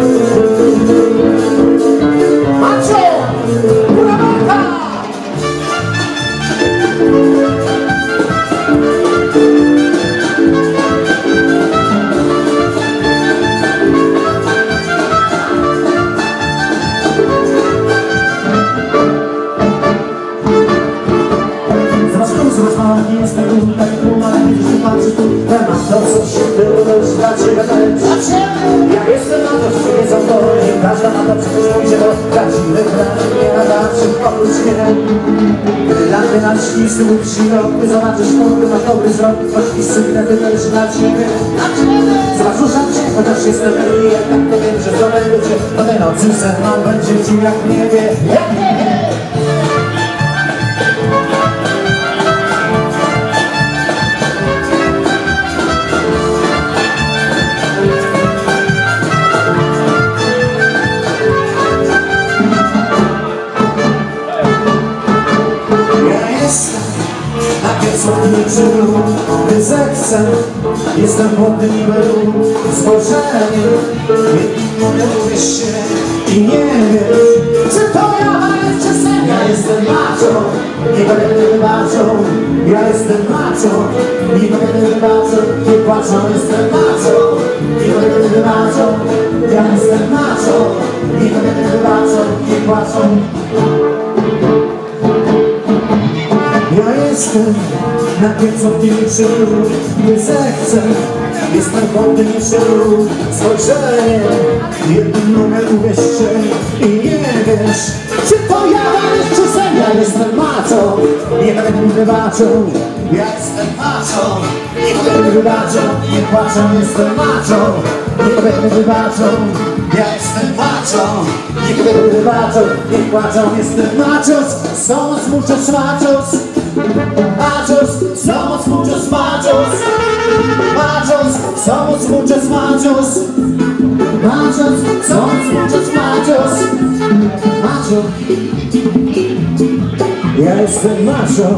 Lord. Nie jestem tu, tak ale widzisz, tu patrzysz tu Temat to coś się było, to już dla ciebie też Ja jestem na to, że nie to Nie każda ma to przecież pójdzie do Prawdziwy kraj, nie nada czym oprócz mnie. Brylanty na łód środek Ty zobaczysz chmury, masz dobry wzrok Choć i sygnę, ty też dla ciebie. Zobacz, ruszam cię, chociaż jestem jak tak to wiem, że zdobędę cię Do tej nocy sen mam, będzie ci jak niebie. Jak niebie krzyżu, gdy zechcę, jestem pod niberu, spojrzenie, nie mogę uwierz się. I nie wiesz, czy to ja czy sen. Ja jestem maczą, nie będę wybaczą, ja jestem maczą, nie będę wybaczą, nie płaczą, jestem maczą, nie będę wybaczą, ja jestem maczą, nie będę wybaczą, nie płaczą. Jestem. Na piecowniczy nie zechcę. Jestem wodniczy spojrzenie. Jednym numer uwierzcie i nie wiesz Czy to ja czy sen? Ja jestem macą, nie będę mi Ja jestem macą, nie będę mi Nie płaczą, jestem macą, nie będę mi wybaczą Ja jestem macą, nie będę mi wybaczą Nie płaczą, jestem machos, somos muchos machos Machos, somos muchos machos. Machos, somos muchos machos. Machos, somos muchos machos. Macho. Ja jestem macho.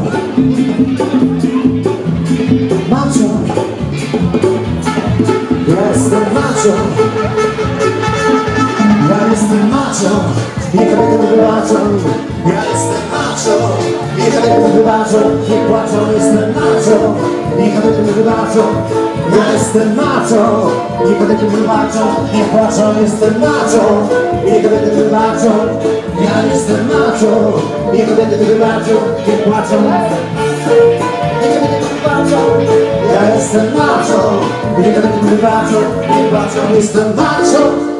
Macho. Ja jestem macho. Ja jestem Nie będę wybaczą. Ja jestem macho Nie będę wybaczą. Nie płaczą Jestem macho Nie będę wybaczą. Ja jestem macho Nie będę wybaczą. Nie płaczą Jestem macho Nie będę wybaczą. Ja jestem macho Nie będę wybaczą. Nie płaczą Nie będę wybaczą Ja jestem macho Nie będę wybaczą. Nie płaczą Jestem macho